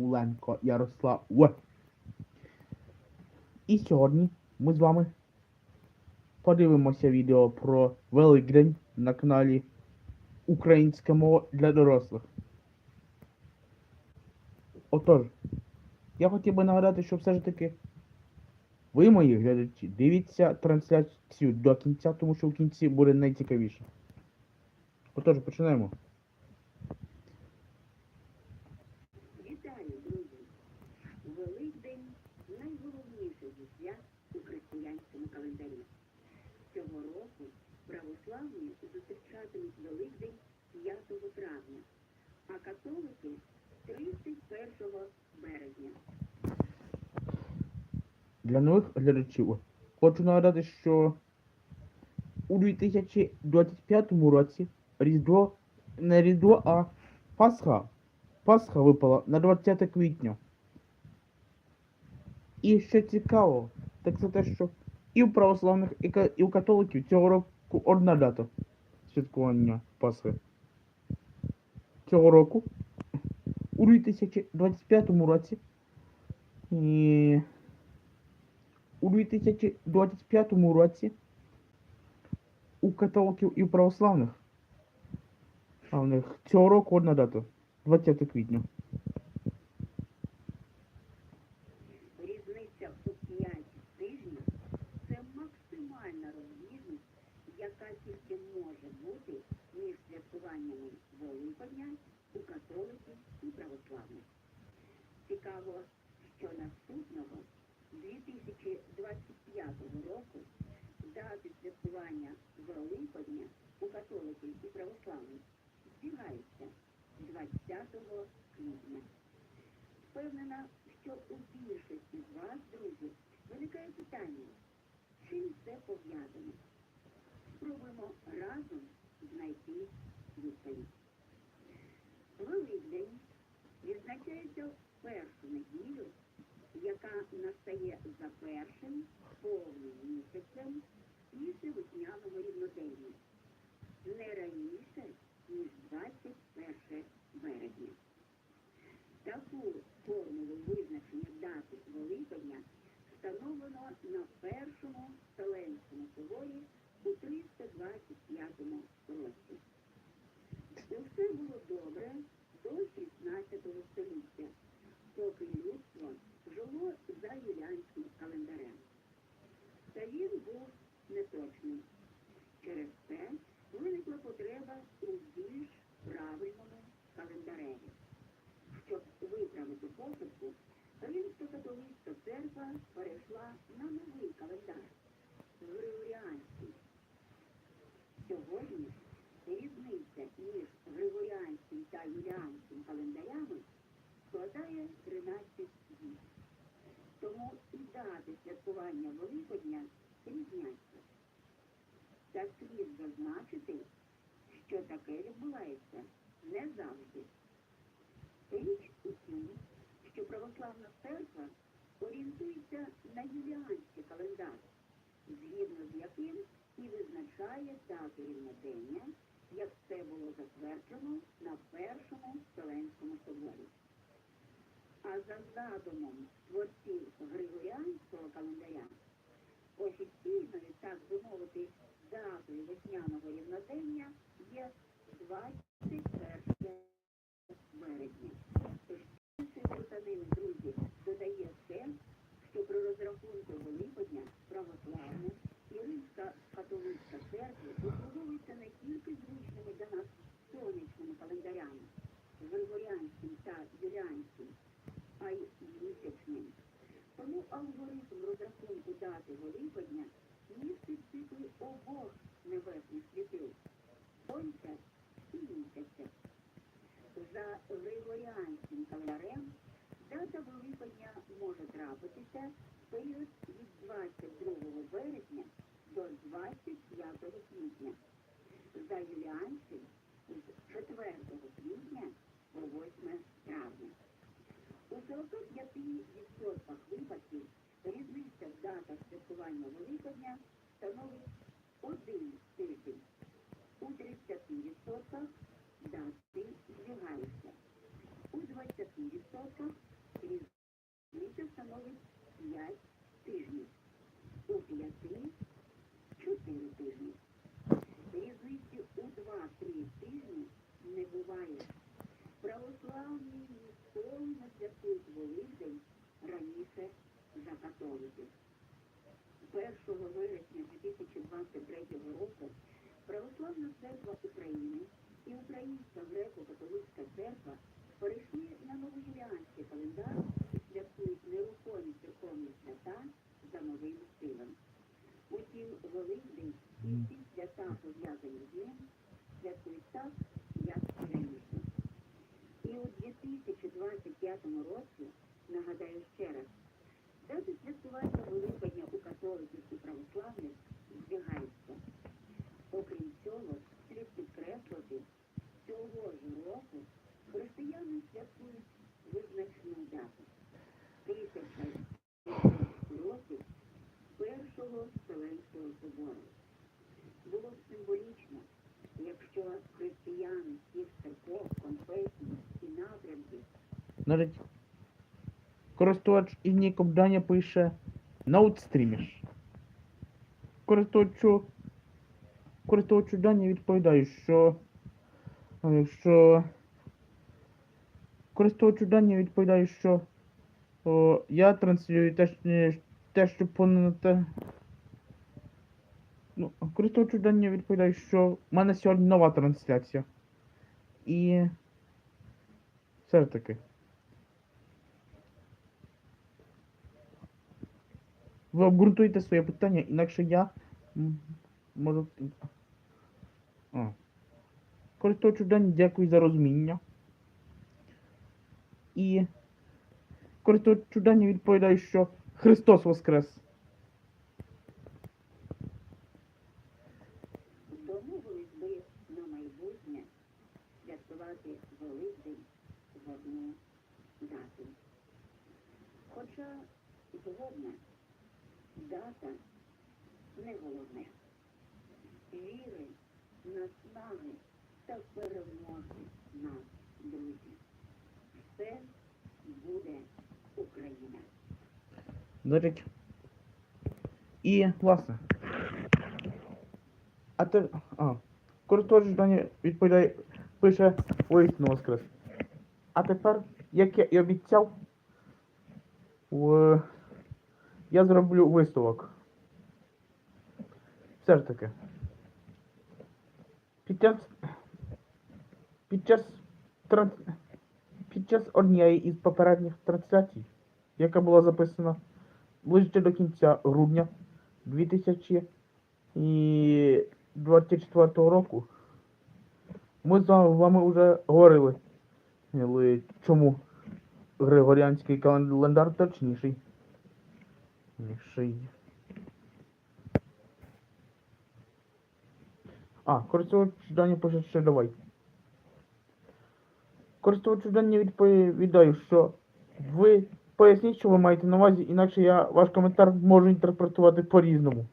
Вакуленко Ярослав. І сьогодні ми з вами подивимося відео про Великдень на каналі Українська мова для дорослих. Отож, я хотів би нагадати, що все ж таки ви, мої глядачі, дивіться трансляцію до кінця, тому що в кінці буде найцікавіше. Отож, починаємо. Вітаю, друзі! Великдень найголовніше зі свят у християнському календарі. Цього року православні зустрічатимуть Великдень 5 травня, а католики 31 березня. Для нових глядачів хочу нагадати, що у 2025 році Різдво не Різдво, а Пасха. Пасха випала на 20 квітня. І що цікаво, так це те, що і у православних, і у католиків цього року одна дата святкування Пасхи. Цього року у 2025 році і у 2025 році у католиків і у православних. А в них цього року одна дата. 20 квітня. Різниця у 5 тижнів це максимальна розбіжність, яка тільки може бути між святкуваннями Великодня у католиків і православних. Цікаво, що наступного 2025 року дати святкування Великодня у католиків і православних збігаються 20 квітня. Впевнена, що у більшості з вас, друзі, виникає питання, чим це пов'язано. Спробуємо разом знайти відповідь. Великдень відзначається першу неділю, яка настає за першим повним місяцем після весняного рівнодення, не раніше, ніж 21 березня. Таку формулу визначення дати Великодня встановлено на першому Вселенському соборі у 325 році. І все було добре до 16 століття, поки людство жило за юліанським календарем. Та він був неточний. Через це виникла потреба у більш правильному календареві. Щоб виправити помилку, Римсько-католицька церква перейшла на новий календар Григоріанський. Сьогодні різниця між Григоріанським та Юліанським календарями складає 13 днів. Тому і дати святкування Великодня різняться. Та слід зазначити, що таке відбувається не завжди. Річ у тім, що православна церква орієнтується на юліанський календар, згідно з яким і визначає дату рівнодення, як це було затверджено на першому Вселенському соборі. А за задумом творців Григоріанського календаря, офіційною, так би мовити, датою весняного рівнодення є 21 березня. Ще плутанини, друзі, додає те, що при розрахунку Великодня православна і римська католицька церкви послуговуються не тільки зручними для нас сонячними календарями, григоріанським та юліанським, а й місячним. Тому алгоритм розрахунку дати Великодня містить цикли обох небесних світил сонця і місяця. За Григоріанським календарем дата Великодня може трапитися в період від 22 березня до 25 квітня. За Юліанським з 4 квітня по 8 травня. У 45% випадків різниця в датах святкування Великодня становить один тиждень. У 30% дати збігаються. У 20% апостоликів. 1 вересня 2023 року Православна церква України і Українська греко-католицька церква перейшли на новоюліанський календар і святкують нерухомі церковні свята за новим стилем. Утім, Великдень і всі свята, пов'язані з ним, святкують так, як і раніше. І у 2025 році, нагадаю ще раз, дати святкування Великодня у католиків і православних збігаються. Окрім цього, слід підкреслити, цього ж року християни святкують визначну дату. Тисяча років Першого Вселенського собору. Було б символічно, якщо християни всіх церков, конфесій і напрямків Навіть користувач із ніком Даня пише Ноутстріміш. Користувачу, користувачу Даня відповідаю, що, е, що користувачу Даня відповідаю, що о, я транслюю те, те, що понад. Ну, користувачу Даня відповідаю, що в мене сьогодні нова трансляція. І все таки. Ви обґрунтуєте своє питання, інакше я можу. А. Користувачу Дані, дякую за розуміння. І користувачу Дані відповідаю, що Христос Воскрес. домовились би на майбутнє святкувати Великдень в одну дату. Хоча згодна, дата не головне. Віри, наснаги та перемоги нас, друзі. Все буде Україна. Значить. І, власне. А те. А. Користувач Дані відповідає, пише воістину Воскрес. А тепер, як я і обіцяв, в... я зроблю висновок. Все ж таки. Під час. Під час транс... Під час однієї із попередніх трансляцій, яка була записана ближче до кінця грудня 2024 року, ми з вами вже говорили, чому Григоріанський календар точніший. Ніший. А, користувач Дані пише ще давай. Користувачу Дані відповідаю, що ви поясніть, що ви маєте на увазі, інакше я ваш коментар можу інтерпретувати по-різному.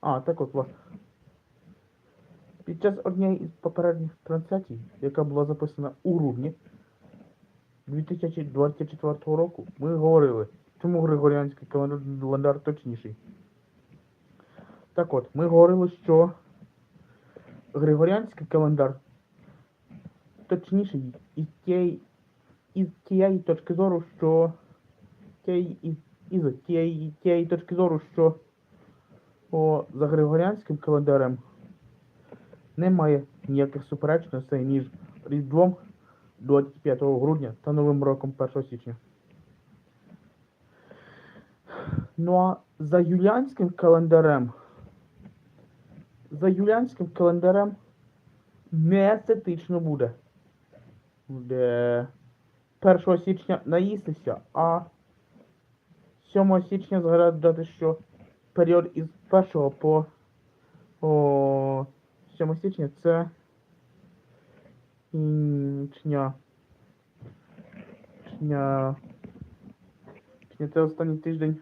А, так от власне. Під час однієї із попередніх трансляцій, яка була записана у грудні 2024 року, ми говорили, чому Григоріанський календар точніший. Так от, ми говорили, що Григоріанський календар точніший із тієї, із тієї точки зору, що тієї, із, тієї, тієї точки зору, що о, за Григоріанським календарем немає ніяких суперечностей між Різдвом 25 грудня та Новим роком 1 січня. Ну а за юліанським календарем за юліанським календарем не естетично буде. Буде 1 січня наїстися, а 7 січня згадати, що період із 1 по о, 7 січня це м, чня. Чня. Чня це останній тиждень.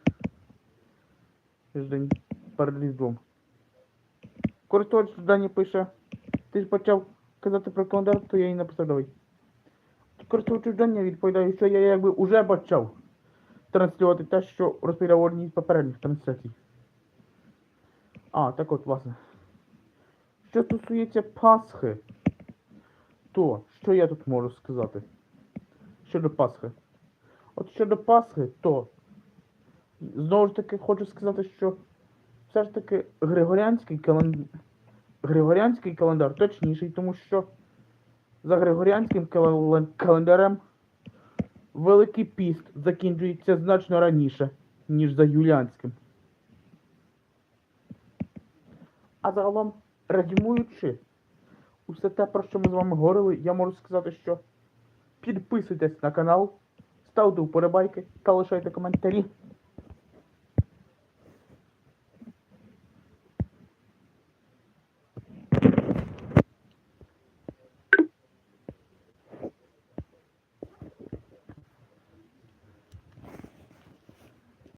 Тиждень Різдвом. Користувач Дані пише. Ти ж почав казати про календар, то я і написав давай. Користувачу Дані відповідає, що я якби уже почав транслювати те, що розповідав у одній з попередніх трансляцій. А, так от, власне. Що стосується Пасхи, то що я тут можу сказати щодо Пасхи? От щодо Пасхи, то знову ж таки хочу сказати, що все ж таки Григоріанський календар, Григоріанський календар точніший, тому що за Григоріанським кален- календарем Великий піст закінчується значно раніше, ніж за Юліанським. А загалом, резюмуючи усе те, про що ми з вами говорили, я можу сказати, що підписуйтесь на канал, ставте вподобайки та лишайте коментарі.